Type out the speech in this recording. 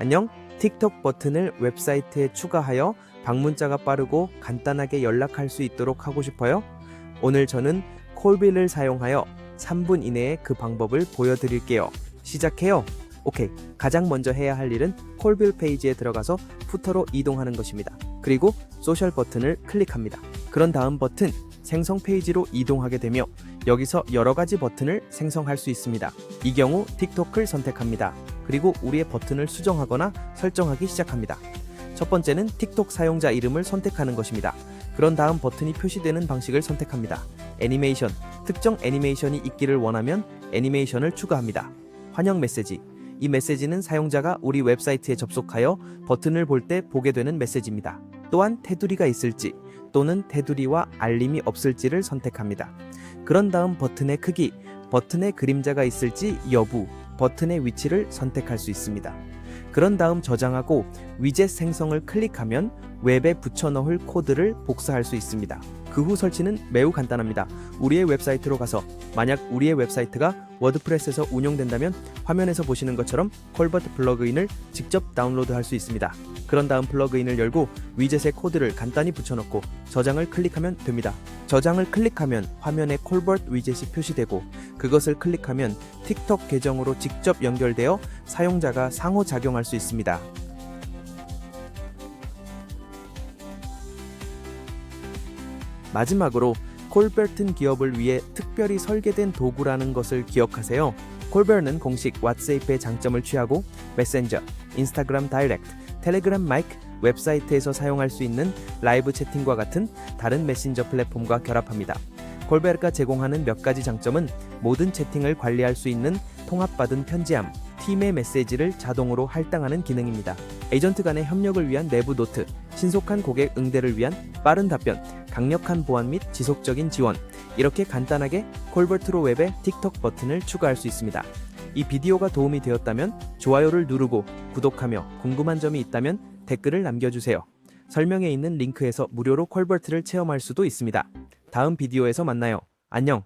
안녕. 틱톡 버튼을 웹사이트에 추가하여 방문자가 빠르고 간단하게 연락할 수 있도록 하고 싶어요? 오늘 저는 콜빌을 사용하여 3분 이내에 그 방법을 보여드릴게요. 시작해요. 오케이. 가장 먼저 해야 할 일은 콜빌 페이지에 들어가서 푸터로 이동하는 것입니다. 그리고 소셜 버튼을 클릭합니다. 그런 다음 버튼 생성 페이지로 이동하게 되며 여기서 여러 가지 버튼을 생성할 수 있습니다. 이 경우 틱톡을 선택합니다. 그리고 우리의 버튼을 수정하거나 설정하기 시작합니다. 첫 번째는 틱톡 사용자 이름을 선택하는 것입니다. 그런 다음 버튼이 표시되는 방식을 선택합니다. 애니메이션, 특정 애니메이션이 있기를 원하면 애니메이션을 추가합니다. 환영 메시지. 이 메시지는 사용자가 우리 웹사이트에 접속하여 버튼을 볼 때 보게 되는 메시지입니다. 또한 테두리가 있을지 또는 테두리와 알림이 없을지를 선택합니다. 그런 다음 버튼의 크기, 버튼의 그림자가 있을지 여부, 버튼의 위치를 선택할 수 있습니다. 그런 다음 저장하고 위젯 생성을 클릭하면 웹에 붙여 넣을 코드를 복사할 수 있습니다. 그 후 설치는 매우 간단합니다. 우리의 웹사이트로 가서 만약 우리의 웹사이트가 워드프레스에서 운영된다면 화면에서 보시는 것처럼 콜버트 플러그인을 직접 다운로드할 수 있습니다. 그런 다음 플러그인을 열고 위젯의 코드를 간단히 붙여넣고 저장을 클릭하면 됩니다. 저장을 클릭하면 화면에 콜버트 위젯이 표시되고 그것을 클릭하면 틱톡 계정으로 직접 연결되어 사용자가 상호작용할 수 있습니다. 마지막으로 콜버튼 기업을 위해 특별히 설계된 도구라는 것을 기억하세요. 콜버는 공식 왓츠앱의 장점을 취하고 메신저, 인스타그램 다이렉트, 텔레그램 마이크, 웹사이트에서 사용할 수 있는 라이브 채팅과 같은 다른 메신저 플랫폼과 결합합니다. 콜베르가 제공하는 몇 가지 장점은 모든 채팅을 관리할 수 있는 통합받은 편지함, 팀의 메시지를 자동으로 할당하는 기능입니다. 에이전트 간의 협력을 위한 내부 노트, 신속한 고객 응대를 위한 빠른 답변, 강력한 보안 및 지속적인 지원, 이렇게 간단하게 콜버트로 웹에 틱톡 버튼을 추가할 수 있습니다. 이 비디오가 도움이 되었다면 좋아요를 누르고 구독하며 궁금한 점이 있다면 댓글을 남겨주세요. 설명에 있는 링크에서 무료로 콜버트를 체험할 수도 있습니다. 다음 비디오에서 만나요. 안녕.